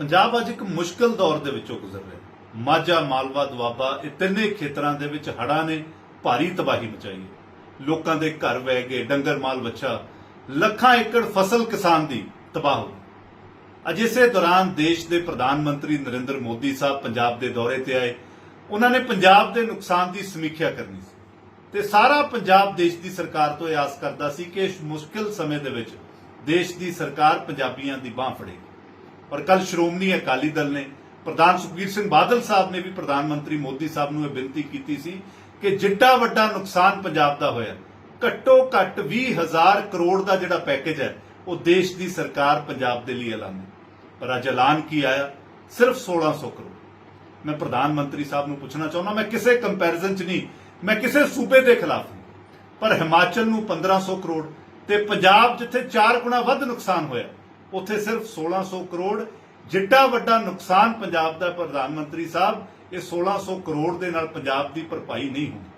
ਪੰਜਾਬ ਅੱਜ ਇੱਕ ਮੁਸ਼ਕਲ ਦੌਰ ਦੇ ਵਿੱਚੋਂ ਗੁਜ਼ਰ ਰਿਹਾ ਮਾਝਾ, ਮਾਲਵਾ, ਦੁਆਬਾ, ਇਹ ਤਿੰਨੇ ਖੇਤਰਾਂ ਦੇ ਵਿੱਚ ਹੜਾਂ ਨੇ ਭਾਰੀ ਤਬਾਹੀ ਮਚਾਈ ਹੈ। ਲੋਕਾਂ ਦੇ ਘਰ ਵਹਿ ਗਏ ਡੰਗਰ ਮਾਲ ਵੱਛਾ, ਲੱਖਾਂ ਏਕੜ ਫਸਲ ਕਿਸਾਨ ਦੀ ਤਬਾਹ ਹੋ ਗਈ। ਅੱਜ ਇਸੇ ਦੌਰਾਨ ਦੇਸ਼ ਦੇ ਪ੍ਰਧਾਨ ਮੰਤਰੀ ਨਰਿੰਦਰ ਮੋਦੀ ਸਾਹਿਬ ਪੰਜਾਬ ਦੇ ਦੌਰੇ ਤੇ ਆਏ। ਉਹਨਾਂ ਨੇ ਪੰਜਾਬ ਦੇ ਨੁਕਸਾਨ ਦੀ ਸਮੀਖਿਆ ਕਰਨੀ ਸੀ। ਤੇ ਸਾਰਾ ਪੰਜਾਬ ਦੇਸ਼ ਦੀ ਸਰਕਾਰ ਤੋਂ ਇਹ ਆਸ ਕਰਦਾ ਸੀ ਕਿ ਇਸ ਮੁਸ਼ਕਿਲ ਸਮੇਂ ਦੇ ਵਿੱਚ ਦੇਸ਼ ਦੀ ਸਰਕਾਰ ਪੰਜਾਬੀਆਂ ਦੀ ਬਾਹ ਫੜੇਗੀ। ਔਰ ਕੱਲ ਸ਼੍ਰੋਮਣੀ ਅਕਾਲੀ ਦਲ ਨੇ ਪ੍ਰਧਾਨ ਸੁਖਬੀਰ ਸਿੰਘ ਬਾਦਲ ਸਾਹਿਬ ਨੇ ਵੀ ਪ੍ਰਧਾਨ ਮੰਤਰੀ ਮੋਦੀ ਸਾਹਿਬ ਨੂੰ ਇਹ ਬੇਨਤੀ ਕੀਤੀ ਸੀ ਕਿ ਜਿੱਡਾ ਵੱਡਾ ਨੁਕਸਾਨ ਪੰਜਾਬ ਦਾ ਹੋਇਆ, ਘੱਟੋ ਘੱਟ 20000 ਕਰੋੜ ਦਾ ਜਿਹੜਾ ਪੈਕੇਜ ਹੈ, ਉਹ ਦੇਸ਼ ਦੀ ਸਰਕਾਰ ਪੰਜਾਬ ਦੇ ਲਈ ਐਲਾਨੇ। ਪਰ ਅੱਜ ਐਲਾਨ ਕੀ ਆਇਆ? ਸਿਰਫ 1600 ਕਰੋੜ। ਮੈਂ ਪ੍ਰਧਾਨ ਮੰਤਰੀ ਸਾਹਿਬ ਨੂੰ ਪੁੱਛਣਾ ਚਾਹੁੰਦਾ, ਮੈਂ ਕਿਸੇ ਕੰਪੈਰੀਜ਼ਨ 'ਚ ਨਹੀਂ, ਮੈਂ ਕਿਸੇ ਸੂਬੇ ਦੇ ਖਿਲਾਫ ਨਹੀਂ। ਪਰ ਹਿਮਾਚਲ ਨੂੰ 1500 ਕਰੋੜ ਤੇ ਪੰਜਾਬ ਜਿੱਥੇ 4 ਗੁਣਾ ਵੱਧ ਨੁਕਸਾਨ ਹੋਇਆ ਉੱਥੇ ਸਿਰਫ 1600 ਕਰੋੜ, ਜਿੱਡਾ ਵੱਡਾ ਨੁਕਸਾਨ ਪੰਜਾਬ ਦਾ ਪ੍ਰਧਾਨ ਮੰਤਰੀ ਸਾਹਿਬ, ਇਹ 1600 ਕਰੋੜ ਦੇ ਨਾਲ ਪੰਜਾਬ ਦੀ ਭਰਪਾਈ ਨਹੀਂ ਹੁੰਦੀ।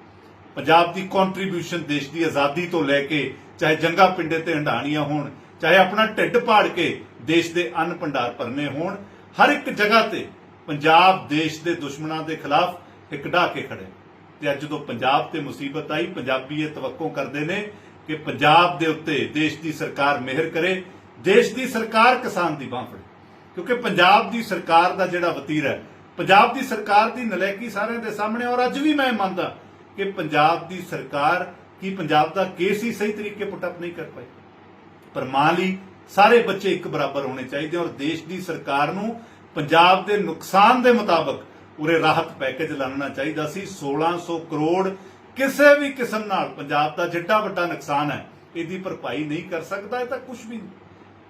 ਪੰਜਾਬ ਦੀ ਕੰਟਰੀਬਿਊਸ਼ਨ ਦੇਸ਼ ਦੀ ਆਜ਼ਾਦੀ ਤੋਂ ਲੈ ਕੇ ਚਾਹੇ ਜੰਗਾ ਪਿੰਡੇ ਤੇ ਹੰਡਾਣੀਆਂ ਹੋਣ, ਚਾਹੇ ਆਪਣਾ ਢਿੱਡ ਪਾੜ ਕੇ ਦੇਸ਼ ਦੇ ਅੰਨ ਭੰਡਾਰ ਭਰਨੇ ਹੋਣ, ਹਰ ਇੱਕ ਜਗ੍ਹਾ ਤੇ ਪੰਜਾਬ ਦੇਸ਼ ਦੇ ਦੁਸ਼ਮਣਾਂ ਦੇ ਖਿਲਾਫ ਇੱਕ ਕੇ ਖੜੇ। ਤੇ ਅੱਜ ਜਦੋਂ ਪੰਜਾਬ ਤੇ ਮੁਸੀਬਤ ਆਈ, ਪੰਜਾਬੀ ਇਹ ਤਵੱਕੋ ਕਰਦੇ ਨੇ ਕਿ ਪੰਜਾਬ ਦੇ ਉੱਤੇ ਦੇਸ਼ ਦੀ ਸਰਕਾਰ ਮਿਹਰ ਕਰੇ ਦੇਸ਼ ਦੀ ਸਰਕਾਰ ਕਿਸਾਨ ਦੀ ਬਾਹ ਫੜੇ। ਕਿਉਂਕਿ ਪੰਜਾਬ ਦੀ ਸਰਕਾਰ ਦਾ ਜਿਹੜਾ ਵਤੀਰਾ ਹੈ, ਪੰਜਾਬ ਦੀ ਸਰਕਾਰ ਦੀ ਨਲਾਇਕੀ ਸਾਰਿਆਂ ਦੇ ਸਾਹਮਣੇ ਔਰ ਅੱਜ ਵੀ ਮੈਂ ਮੰਨਦਾ ਕਿ ਪੰਜਾਬ ਦੀ ਸਰਕਾਰ ਕੀ ਪੰਜਾਬ ਦਾ ਕੇਸ ਹੀ ਸਹੀ ਤਰੀਕੇ ਪੁੱਟ ਅਪ ਨਹੀਂ ਕਰ ਪਾਈ। ਪਰ ਮਾਂ ਲਈ ਸਾਰੇ ਬੱਚੇ ਇੱਕ ਬਰਾਬਰ ਹੋਣੇ ਚਾਹੀਦੇ ਔਰ ਦੇਸ਼ ਦੀ ਸਰਕਾਰ ਨੂੰ ਪੰਜਾਬ ਦੇ ਨੁਕਸਾਨ ਦੇ ਮੁਤਾਬਕ ਉਰੇ ਰਾਹਤ ਪੈਕੇਜ ਲਾਉਣਾ ਚਾਹੀਦਾ ਸੀ। 1600 ਕਰੋੜ ਕਿਸੇ ਵੀ ਕਿਸਮ ਨਾਲ ਪੰਜਾਬ ਦਾ ਜਿੱਡਾ ਵੱਡਾ ਨੁਕਸਾਨ ਹੈ, ਇਹਦੀ ਭਰਪਾਈ ਨਹੀਂ ਕਰ ਸਕਦਾ, ਇਹ ਤਾਂ ਕੁਝ ਵੀ ਨਹੀਂ।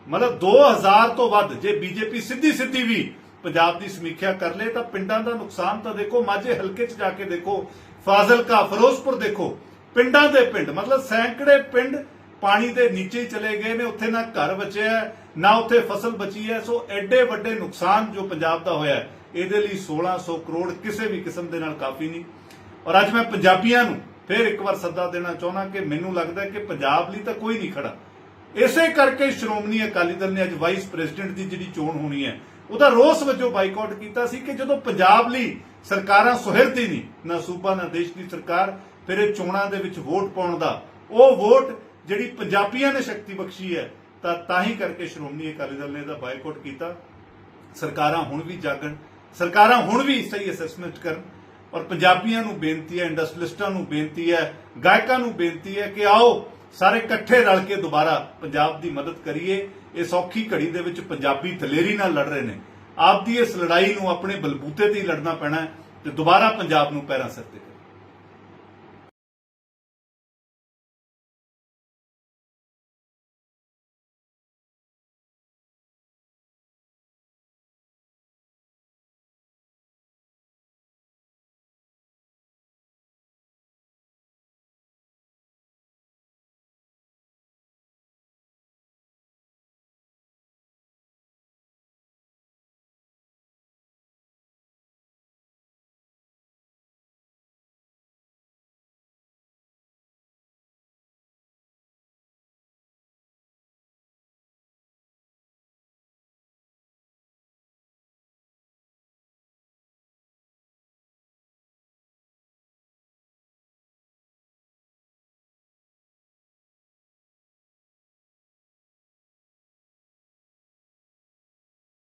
ਮਤਲਬ 2000 ਤੋਂ ਵੱਧ, ਜੇ ਬੀਜੇਪੀ ਸਿੱਧੀ ਸਿੱਧੀ ਵੀ ਪੰਜਾਬ ਦੀ ਸਮੀਖਿਆ ਕਰ ਲੇ, ਤਾਂ ਪਿੰਡਾਂ ਦਾ ਨੁਕਸਾਨ ਤਾਂ ਦੇਖੋ, ਮਾਝੇ ਹਲਕੇ 'ਚ ਜਾ ਕੇ ਦੇਖੋ, ਫਾਜ਼ਿਲਕਾ, ਫਿਰੋਜ਼ਪੁਰ ਦੇਖੋ, ਪਿੰਡਾਂ ਦੇ ਪਿੰਡ, ਮਤਲਬ ਸੈਂਕੜੇ ਪਿੰਡ ਪਾਣੀ ਦੇ ਨੀਚੇ ਚਲੇ ਗਏ ਨੇ, ਉੱਥੇ ਨਾ ਘਰ ਬਚਿਆ ਨਾ ਉੱਥੇ ਫਸਲ ਬਚੀ ਹੈ, ਸੋ ਐਡੇ ਵੱਡੇ ਨੁਕਸਾਨ ਜੋ ਪੰਜਾਬ ਦਾ ਹੋਇਆ ਇਹਦੇ ਲਈ 1600 ਕਰੋੜ ਕਿਸੇ ਵੀ ਕਿਸਮ ਦੇ ਨਾਲ ਕਾਫੀ ਨਹੀਂ। ਔਰ ਅੱਜ ਮੈਂ ਪੰਜਾਬੀਆਂ ਨੂੰ ਫਿਰ ਇੱਕ ਵਾਰ ਸੱਦਾ ਦੇਣਾ ਚਾਹੁੰਦਾ ਕਿ ਮੈਨੂੰ ਲੱਗਦਾ ਕਿ ਪੰਜਾਬ ਲਈ ਤਾਂ ਕੋਈ ਨਹੀਂ ਖੜਾ। ਇਸੇ ਕਰਕੇ ਸ਼੍ਰੋਮਣੀ ਅਕਾਲੀ ਦਲ ਨੇ ਅੱਜ ਵਾਈਸ ਪ੍ਰੈਜ਼ੀਡੈਂਟ ਦੀ ਜਿਹੜੀ ਚੋਣ ਹੋਣੀ ਹੈ, ਉਹਦਾ ਰੋਸ ਵਜੋਂ ਬਾਈਕਾਟ ਕੀਤਾ ਸੀ ਕਿ ਜਦੋਂ ਪੰਜਾਬ ਲਈ ਸਰਕਾਰਾਂ ਸੁਹਿਰਦੀ ਨਹੀਂ, ਨਾ ਸੂਬਾ, ਨਾ ਦੇਸ਼ ਦੀ ਸਰਕਾਰ, ਫਿਰ ਇਹ ਚੋਣਾਂ ਦੇ ਵਿੱਚ ਵੋਟ ਪਾਉਣ ਦਾ। ਉਹ ਵੋਟ ਜਿਹੜੀ ਪੰਜਾਬੀਆਂ ਨੇ ਸ਼ਕਤੀ ਬਖਸ਼ੀ ਹੈ, ਤਾਂ ਤਾਂ ਹੀ ਕਰਕੇ ਸ਼੍ਰੋਮਣੀ ਅਕਾਲੀ ਦਲ ਨੇ ਇਹਦਾ ਬਾਈਕਾਟ ਕੀਤਾ। ਸਰਕਾਰਾਂ ਹੁਣ ਵੀ ਜਾਗਣ, ਸਰਕਾਰਾਂ ਹੁਣ ਵੀ ਸਹੀ ਅਸੈਸਮੈਂਟ ਕਰਨ ਔਰ ਪੰਜਾਬੀਆਂ ਨੂੰ ਬੇਨਤੀ ਹੈ ਇੰਡਸਟਰੀਲਿਸਟਾਂ ਨੂੰ ਬੇਨਤੀ ਹੈ, ਗਾਇਕਾਂ ਨੂੰ ਬੇਨਤੀ ਹੈ ਕਿ ਆਓ ਸਾਰੇ ਇਕੱਠੇ ਰਲ ਕੇ ਦੁਬਾਰਾ ਪੰਜਾਬ ਦੀ ਮਦਦ ਕਰੀਏ। ਇਸ ਔਖੀ ਘੜੀ ਦੇ ਵਿੱਚ ਪੰਜਾਬੀ ਦਲੇਰੀ ਨਾਲ ਲੜ ਰਹੇ ਨੇ। ਆਪ ਦੀ ਇਸ ਲੜਾਈ ਨੂੰ ਆਪਣੇ ਬਲਬੂਤੇ ਤੇ ਹੀ ਲੜਨਾ ਪੈਣਾ ਤੇ ਦੁਬਾਰਾ ਪੰਜਾਬ ਨੂੰ ਪੈਰਾਂ ਸਿਰ ਤੇ